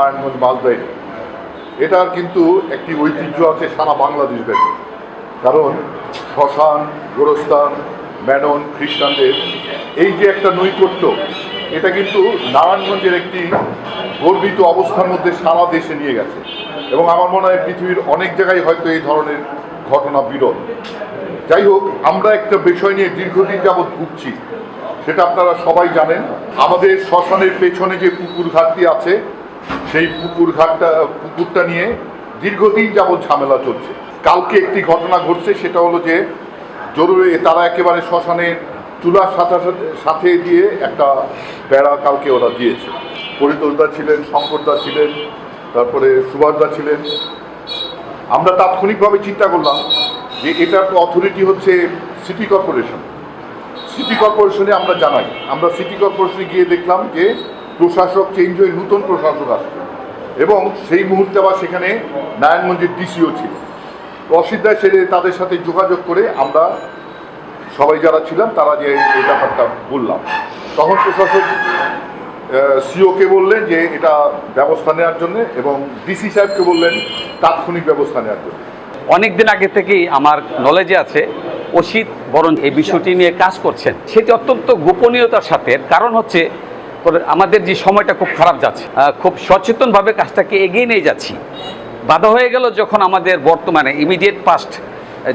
নারায়ণগঞ্জ মালদায় এটার কিন্তু একটি ঐতিহ্য আছে সারা বাংলাদেশ ব্যাপী কারণ শ্মশান, গোরস্থান ম্যানন খ্রিস্টানদের এই যে একটা নৈকট্য, এটা কিন্তু নারায়ণগঞ্জের একটি গর্বিত অবস্থার মধ্যে সারা দেশে নিয়ে গেছে। এবং আমার মনে হয় পৃথিবীর অনেক জায়গায় হয়তো এই ধরনের ঘটনা বিরল। যাই হোক, আমরা একটা বিষয় নিয়ে দীর্ঘদিন যাবৎ ভুগছি। সেটা আপনারা সবাই জানেন। আমাদের শ্মশানের পেছনে যে পুকুর ঘাটতি আছে সেই পুকুর ঘাটটা, পুকুরটা নিয়ে দীর্ঘদিন যাবৎ ঝামেলা চলছে। কালকে একটি ঘটনা ঘটছে, সেটা হলো যে জরুরি তারা একেবারে শ্মশানের চুলার সাথে সাথে- দিয়ে একটা বেড়া কালকে ওরা দিয়েছে। পরিতোষদা ছিলেন, শঙ্করদা ছিলেন, তারপরে সুভাষদা ছিলেন। আমরা তাৎক্ষণিকভাবে চিন্তা করলাম যে এটার তো অথরিটি হচ্ছে সিটি কর্পোরেশন সিটি কর্পোরেশনে আমরা জানাই। আমরা সিটি কর্পোরেশনে গিয়ে দেখলাম যে প্রশাসক চেঞ্জ হয়ে নতুন প্রশাসক আসছে। এবং সেই মুহূর্তে আবার সেখানে নারায়ণগঞ্জের ডিসিও ছিল। অসিদ্ধা ছেড়ে তাদের সাথে যোগাযোগ করে আমরা সবাই যারা ছিলাম, তারা যে এই ব্যাপারটা বললাম। তখন প্রশাসক সিওকে বললেন যে এটা ব্যবস্থা নেওয়ার জন্য এবং ডিসি সাহেবকে বললেন তাৎক্ষণিক ব্যবস্থা নেওয়ার জন্য। অনেক দিন আগে থেকেই আমার নলেজে আছে, অসিত বরণ এই বিষয়টি নিয়ে কাজ করছেন। সেটি অত্যন্ত গোপনীয়তার সাথে কারণ হচ্ছে আমাদের যে সময়টা খুব খারাপ যাচ্ছে খুব সচেতনভাবে কাজটাকে এগিয়ে নিয়ে যাচ্ছি। বাধা হয়ে গেল যখন আমাদের বর্তমানে ইমিডিয়েট পাস্ট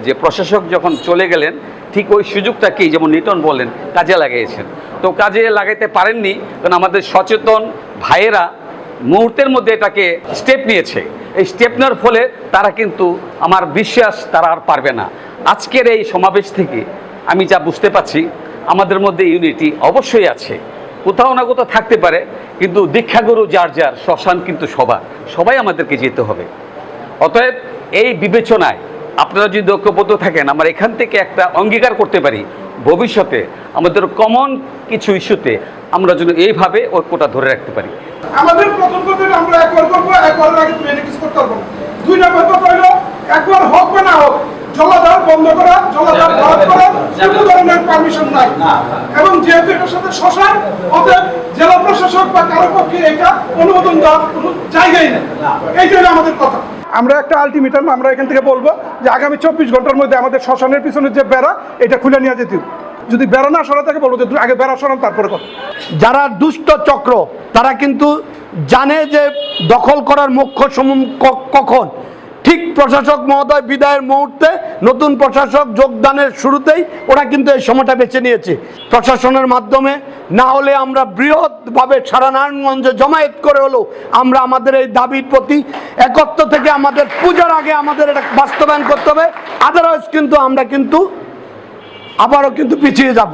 যে প্রশাসক যখন চলে গেলেন, ঠিক ওই সুযোগটাকেই যেমন নিটন বলেন কাজে লাগিয়েছেন। তো কাজে লাগাইতে পারেননি, কারণ আমাদের সচেতন ভাইয়েরা মুহূর্তের মধ্যে এটাকে স্টেপ নিয়েছে। এই স্টেপ নেওয়ার ফলে তারা কিন্তু আমার বিশ্বাস তারা আর পারবে না। আজকের এই সমাবেশ থেকে আমি যা বুঝতে পারছি, আমাদের মধ্যে ইউনিটি অবশ্যই আছে। কোথাও না কোথাও থাকতে পারে, কিন্তু দীক্ষাগুরু যার যার, শ্মশান কিন্তু সবার। সবাই আমাদেরকে যেতে হবে। অতএব এই বিবেচনায় আপনারা যদি ঐক্যবদ্ধ থাকেন, আমরা এখান থেকে একটা অঙ্গীকার করতে পারি, ভবিষ্যতে আমাদের কমন কিছু ইস্যুতে আমরা যেন এইভাবে ঐক্যটা ধরে রাখতে পারি। আমাদের প্রথম আমরা আগে করতে দুই নম্বর কথা হলো, একবার হোক বা না হোক জলাধার বন্ধ করা জলাধার বরাদ করা কোনো ধরনের পারমিশন নাই। এবং যেহেতু এটার সাথে শ্মশান অতএব জেলা প্রশাসক বা কারও পক্ষে এটা অনুমোদন দেওয়ার কোনো জায়গাই নেই। এইটাই হলো আমাদের কথা। আমরা একটা আলটিমেটাম আমরা এখান থেকে বলব যে আগামী চব্বিশ ঘণ্টার মধ্যে আমাদের শ্মশানের পিছনে যে বেড়া এটা খুলে নিয়ে যেতে যদি বেড়া না সরা থাকে বলব যে আগে বেড়া সরান তারপরে কথা। যারা দুষ্ট চক্র তারা কিন্তু জানে যে দখল করার মুখ্য কখন। ঠিক প্রশাসক মহোদয় বিদায়ের মুহূর্তে নতুন প্রশাসক যোগদানের শুরুতেই ওরা কিন্তু এই সময়টা বেছে নিয়েছে। প্রশাসনের মাধ্যমে না হলে আমরা বৃহৎভাবে সারা নারায়ণগঞ্জে জমায়েত করে হলো আমরা আমাদের এই দাবির প্রতি একত্র থেকে আমাদের পূজার আগে আমাদের এটা বাস্তবায়ন করতে হবে। আদারওয়াইজ কিন্তু আমরা কিন্তু আবারও কিন্তু পিছিয়ে যাব।